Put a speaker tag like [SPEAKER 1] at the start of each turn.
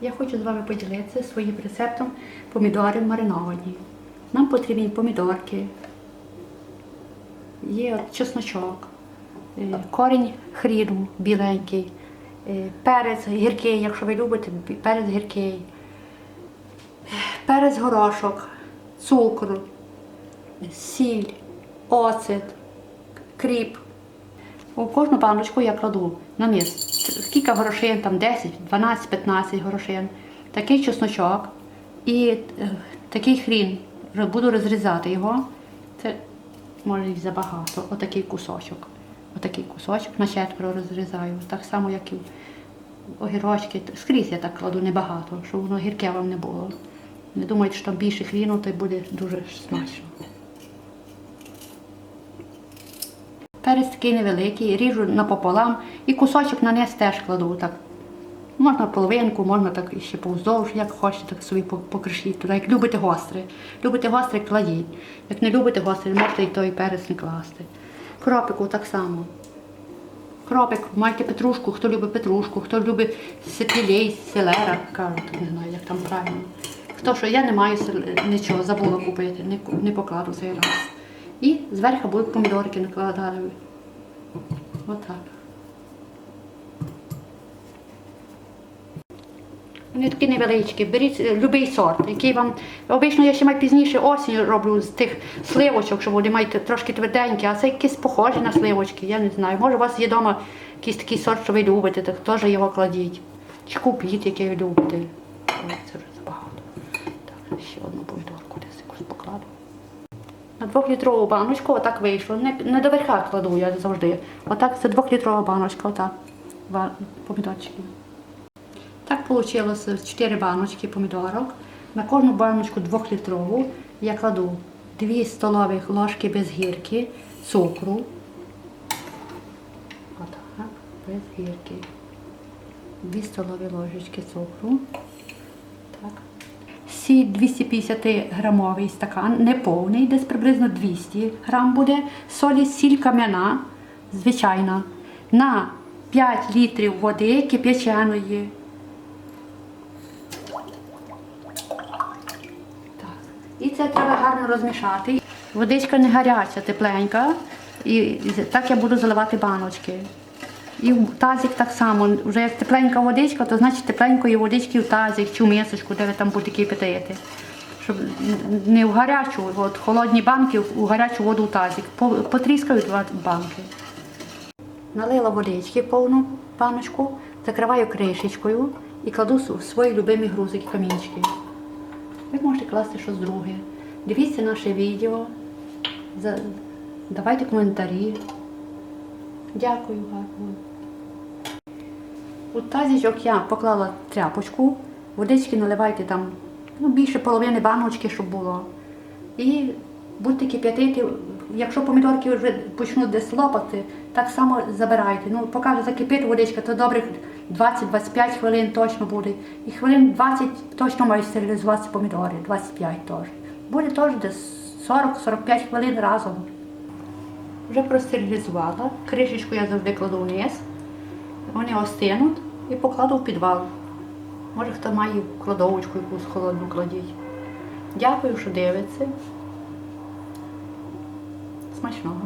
[SPEAKER 1] Я хочу з вами поділитися своїм рецептом помідори мариновані. Нам потрібні помідорки, є от чесночок, е, корінь хріну біленький, е, перець гіркий, якщо ви любите, перець гіркий, перець горошок, цукор, сіль, оцет, кріп. У кожну баночку я кладу на низ кілька горошин, там 10, 12, 15 горошин, такий чесночок і е, такий хрін. Буду розрізати його. Це може і забагато. Отакий кусочок. Отакий кусочок на четверо розрізаю. Так само, як і огірочки. Скрізь я так кладу небагато, щоб воно гірке вам не було. Не думайте, що там більше хріну, то й буде дуже смачно. Перець такий невеликий, ріжу напополам і кусочок на низ теж кладу так. Можна половинку, можна так ще повздовж, як хочете, так собі покришіть туди. Як любите гостре. Любите гостре, кладіть. Як не любите гостре, можете і той перець не класти. Кропику так само. Кропик, майте петрушку, хто любить петрушку, хто любить сепілей, селера, кажуть, не знаю, як там правильно. Хто що, я не маю нічого, забула купити, не, не покладу цей раз. І зверху будуть помідорки накладати. Отак. Вони такі невеличкі. Беріть е, будь-який сорт, який вам. Обично я ще маю пізніше осінь роблю з тих сливочок, щоб вони мають трошки тверденькі, а це якісь похожі на сливочки, я не знаю. Може, у вас є вдома якийсь такий сорт, що ви любите, так теж його кладіть. Чи купіть, який ви любите. Це вже забагато. Так, ще одну помідорку десь якусь покладу. На двохлітрову баночку отак вийшло. Не, не до верха кладу я завжди. Отак це двохлітрова баночка, отак. Помідорчики. Так вийшло 4 баночки помідорок. На кожну баночку двохлітрову я кладу 2 столові ложки без гірки цукру. Отак, без гірки. 2 столові ложечки цукру. Так. Сіль 250 грамовий стакан, не повний, десь приблизно 200 грам буде. Солі сіль кам'яна, звичайна, на 5 літрів води кип'яченої. І це треба гарно розмішати. Водичка не гаряча, тепленька. І так я буду заливати баночки. І в тазик так само. Вже як тепленька водичка, то значить тепленької водички в тазик чи в мисочку, де ви там будете кипятити. Щоб не в гарячу, от холодні банки, у гарячу воду в тазик. По- Потріскаю два банки. Налила водички повну баночку, закриваю кришечкою і кладу свої любимі грузики камінчики. Ви можете класти щось друге. Дивіться наше відео, давайте коментарі. Дякую гарно. У тазічок я поклала тряпочку, водички наливайте там ну, більше половини баночки, щоб було. І будьте кип'ятити. Якщо помідорки вже почнуть десь лопати, так само забирайте. Ну, поки вже закипить водичка, то добрих 20-25 хвилин точно буде. І хвилин 20 точно мають стерилізуватися помідори, 25 теж. Буде теж десь 40-45 хвилин разом. Вже простерилізувала. Кришечку я завжди кладу вниз. Вони остинуть і покладу в підвал. Може, хто має кладовочку якусь холодну кладіть. Дякую, що дивиться. Смачного.